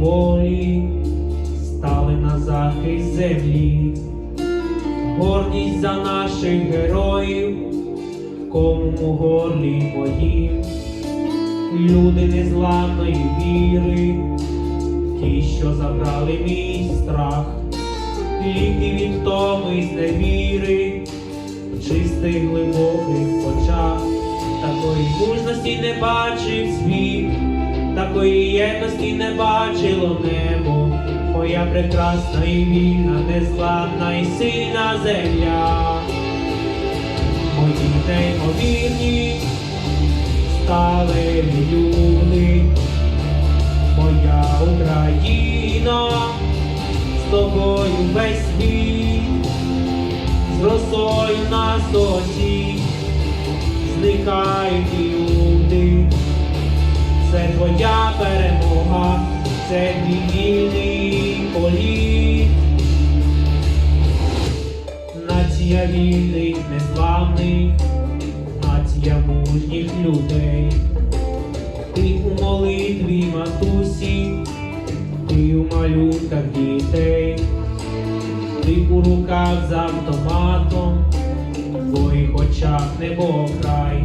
волі стали на захист землі, гордість за наших героїв, кому горлі боїв, люди незламної віри, ті, що забрали мій страх, ліки від й зневіри, в чистих глибоких очах, такої мужності не бачив світ, такої єдності не бачило небо, моя прекрасна і вільна, незламна і сильна земля. Мої неймовірні стали люди, моя Україна, з тобою весь світ, з росою на соті, зникають твоя перемога, це вільний політ. Нація вільних, незламних, нація мужніх людей. Ти у молитві матусі, ти у малюнках дітей, ти у руках з автоматом, в твоїх очах небо край.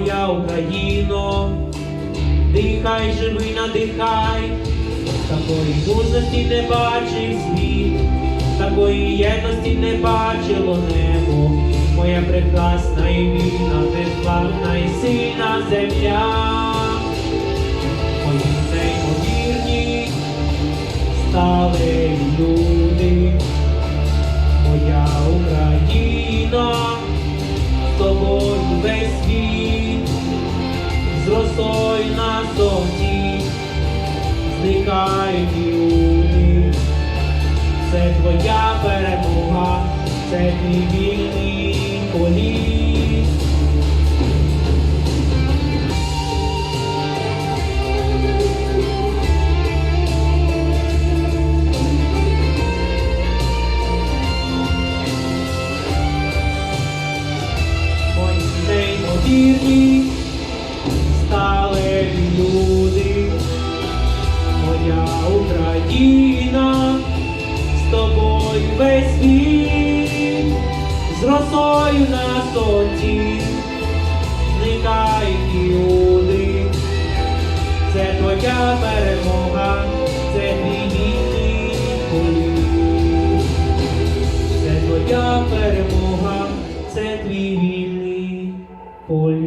Моя Україно, дихай, живи, надихай, такої мужності не бачив світ, такої єдності не бачило небо, моя прекрасна і вільна, незламна і сильна земля. Росою на соті, зникають люди. Це твоя перемога, це твій вільний політ. Неймовірні Україна, з тобою весь світ, з росою на соті, зникають люди, це твоя перемога, це твій вільний. Це твоя перемога, це твій вільний політ.